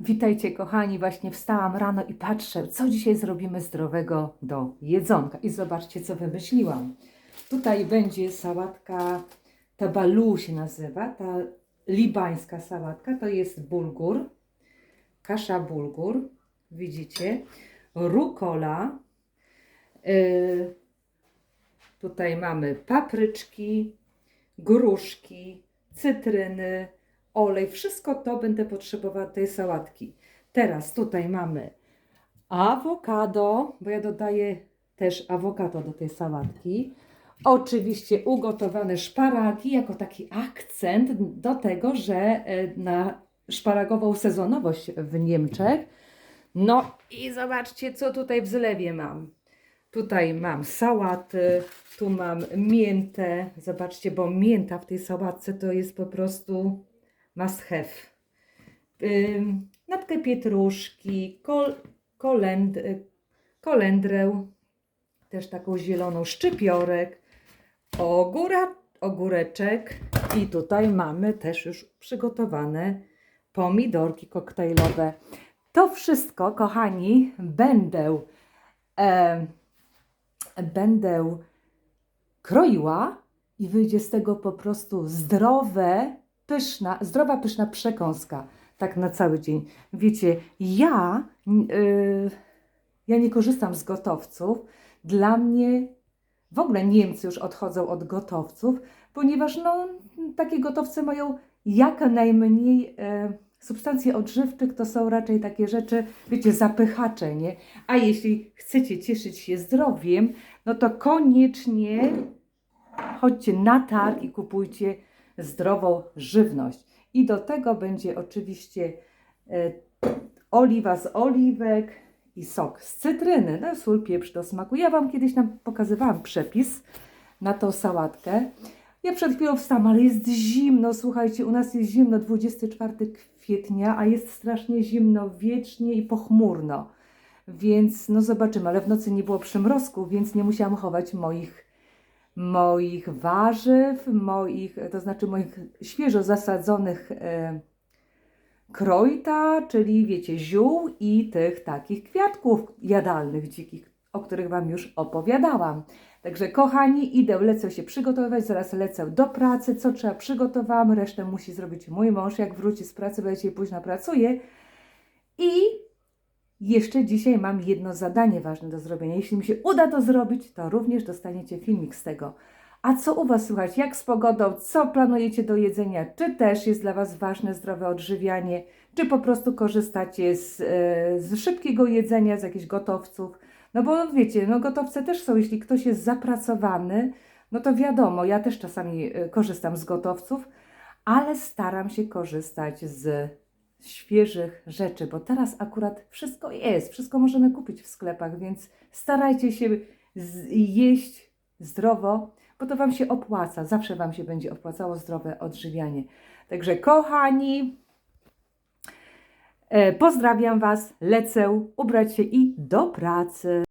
Witajcie kochani, właśnie wstałam rano i patrzę, co dzisiaj zrobimy zdrowego do jedzonka. I zobaczcie, co wymyśliłam. Tutaj będzie sałatka, ta balu się nazywa, ta libańska sałatka, to jest bulgur, kasza bulgur, widzicie, rukola, yy, tutaj mamy papryczki, gruszki, cytryny, olej, wszystko to będę potrzebowała tej sałatki. Teraz tutaj mamy awokado, bo ja dodaję też awokado do tej sałatki. Oczywiście ugotowane szparagi jako taki akcent do tego, że e, na szparagową sezonowość w Niemczech. No i zobaczcie, co tutaj w zlewie mam. Tutaj mam sałaty, tu mam miętę. Zobaczcie, bo mięta w tej sałatce to jest po prostu must have. Natkę pietruszki, kol, kolend, kolendrę, też taką zieloną, szczypiorek, ogóra, ogóreczek i tutaj mamy też już przygotowane pomidorki koktajlowe. To wszystko, kochani, będę, e, będę kroiła i wyjdzie z tego po prostu zdrowe, pyszna, zdrowa, pyszna przekąska. Tak na cały dzień. Wiecie, ja, yy, ja nie korzystam z gotowców. Dla mnie w ogóle Niemcy już odchodzą od gotowców, ponieważ no, takie gotowce mają jak najmniej e, substancji odżywczych, to są raczej takie rzeczy, wiecie, zapychacze, nie? A jeśli chcecie cieszyć się zdrowiem, no to koniecznie chodźcie na targ i kupujcie zdrową żywność. I do tego będzie oczywiście e, oliwa z oliwek i sok z cytryny, no, sól, pieprz do smaku. Ja Wam kiedyś nam pokazywałam przepis na tą sałatkę. Ja przed chwilą wstałam, ale jest zimno, słuchajcie, u nas jest zimno 24 kwietnia, a jest strasznie zimno wiecznie i pochmurno. Więc no zobaczymy, ale w nocy nie było przymrozku, więc nie musiałam chować moich moich warzyw, moich, to znaczy moich świeżo zasadzonych e, krojta, czyli wiecie, ziół i tych takich kwiatków jadalnych, dzikich, o których Wam już opowiadałam. Także kochani, idę, lecę się przygotowywać, zaraz lecę do pracy, co trzeba przygotowałam, resztę musi zrobić mój mąż, jak wróci z pracy, bo ja dzisiaj późno pracuję. I jeszcze dzisiaj mam jedno zadanie ważne do zrobienia. Jeśli mi się uda to zrobić, to również dostaniecie filmik z tego. A co u Was słychać? Jak z pogodą? Co planujecie do jedzenia? Czy też jest dla Was ważne zdrowe odżywianie? Czy po prostu korzystacie z, e, z szybkiego jedzenia, z jakichś gotowców? No bo wiecie, no gotowce też są, jeśli ktoś jest zapracowany, no to wiadomo, ja też czasami e, korzystam z gotowców, ale staram się korzystać z świeżych rzeczy, bo teraz akurat wszystko jest, wszystko możemy kupić w sklepach, więc starajcie się jeść zdrowo, bo to Wam się opłaca, zawsze Wam się będzie opłacało zdrowe odżywianie. Także kochani, e, pozdrawiam Was, lecę ubrać się i do pracy.